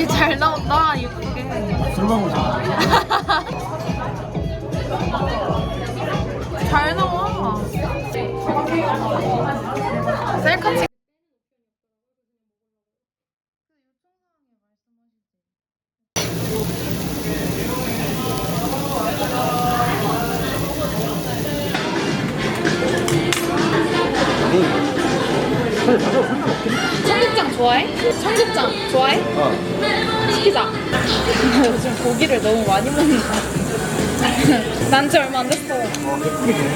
되게 잘 나온다 예쁘게 술 먹으자. 잘 나와 셀카 찍 좋아해? 청국장 좋아해? 어. 시키자 나 요즘 고기를 너무 많이 먹는다 난지 얼마 안 됐어 어, 예쁘게 돼.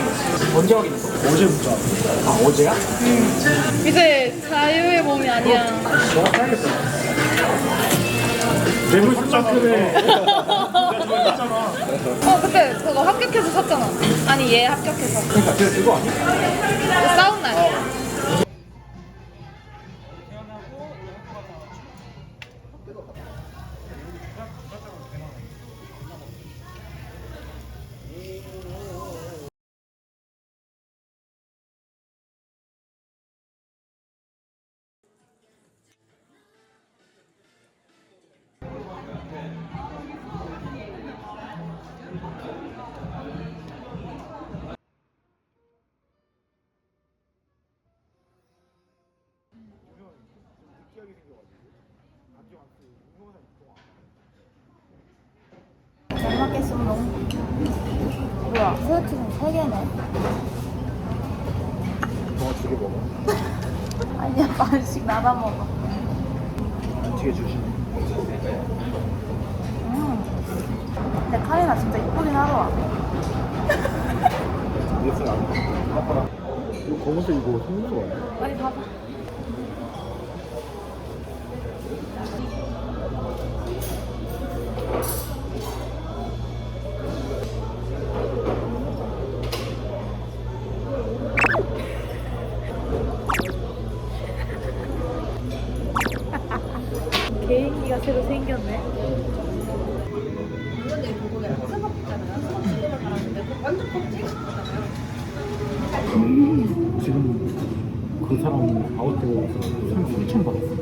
언제 확인했어? 어제부터. 아, 어제야? 이제 자유의 몸이 아니야 너가 사야겠다. 뇌물 숫자크네. 저거. 어 그때 그거 합격해서 샀잖아 아니 얘 합격해서 그러니까 그게 그거 아니야? 그 싸운 날잘 먹겠습니다. 뭐야, 새우튀김 3개네. 너가 두개 먹어. 아니야, 반씩 나눠 먹어. 뒤에 주시네. 음. 근데 카리나 진짜 이쁘긴 하더라. 예쁜 안 돼. 아빠랑. 이거 검은색 이거 속눈썹 아니야? 어디 봐봐. 개인기가 새로 생겼네. 지금 그 사람 상 3천 받았어.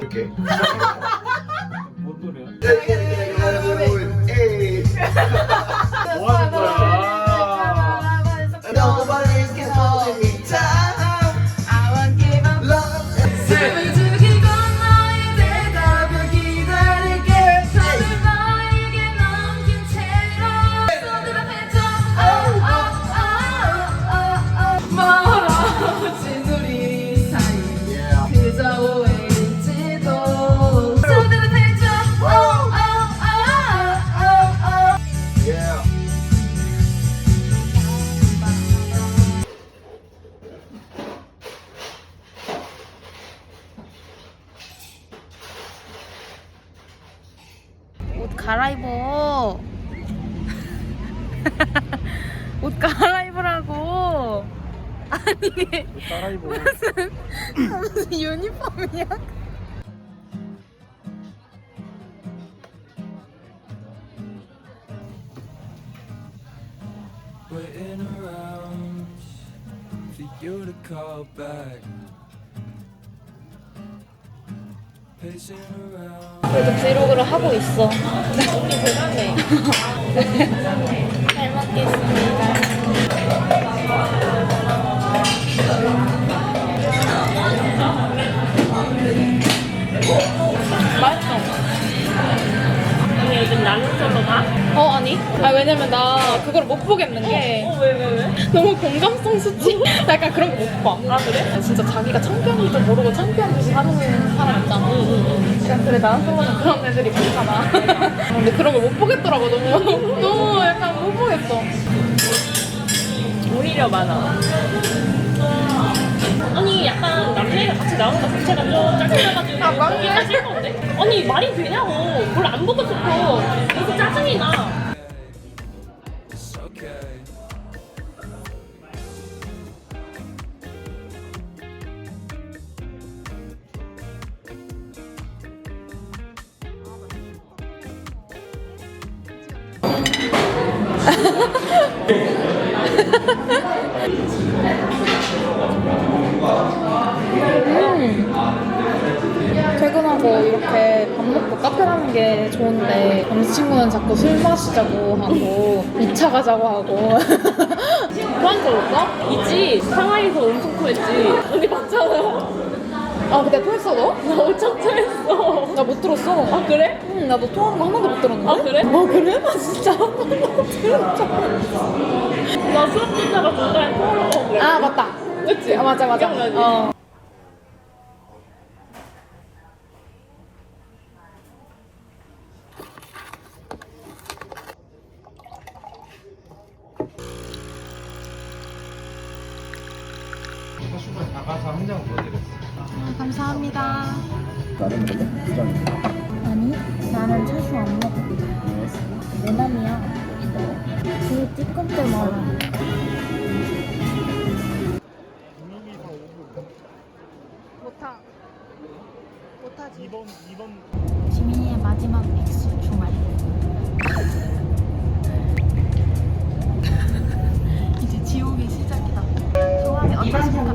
이렇게. 뭔 소리야? 아니 따라 입어. 무슨 무슨 유니폼이야? waiting around for you to call back. Pacing around. 그래도 브이로그를 하고 있어. 언니 대단해. 잘 먹겠습니다. 언니 요즘 나눔솔로 가? 어 아니? 아 왜냐면 나 그걸 못 보겠는 게 어, 왜, 왜, 왜? 너무 공감성 수치? 약간 그런 거 못 봐. 아, 그래? 진짜 자기가 창피한 줄 모르고 창피한 듯이 하는 사람 있잖아. 그냥 그래 나는 솔로는 그런 애들이 많잖아. 근데 그런 걸 못 보겠더라고 너무 너무 약간 못 보겠어. 오히려 많아. 아니, 약간 남매가 같이 나오는 거 자체가 좀 짜증나가지고. 아, 맞네. 이해가 싫던데? 아니, 말이 되냐고. 뭘 안 보고 싶어. 무슨 짜증이 나. Okay. 퇴근하고 이렇게 밥 먹고 카페 가는 게 좋은데 남자친구는 자꾸 술 마시자고 하고 2차 가자고 하고 토한 적 없어? 있지. 상하이에서 엄청 토했지. 언니 봤잖아. 아 근데 토했어 너? 나 엄청 토했어. 나 못 들었어 아 그래? 응 나도 토하는 거 하나도 못 들었는데 아 그래? 어 그래? 나 진짜 한 번도 못 들었어 나 수업 듣다가 중간에 토하러 가고 그래. 아 맞다 그치? 아 맞아 맞아 기억나지? 어. 슈퍼 나가서 한장 보여드렸어. 감사합니다 나는. 아니 나는 차슈 안 먹어 내 남이야 그 띠껍게 말아 못하지. 2번 2번. 지민이의 마지막 엑스 주말. 이제 지옥의 시작이다. 조합이 어떠십니까?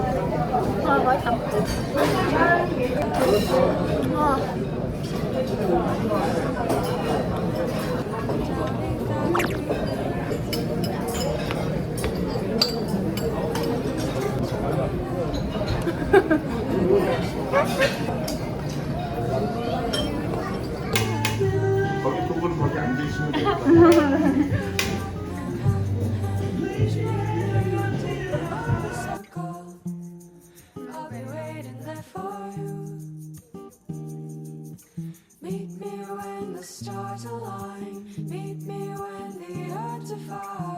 아, 맛있다. 아. 거 stars align. Meet me when the earth divides.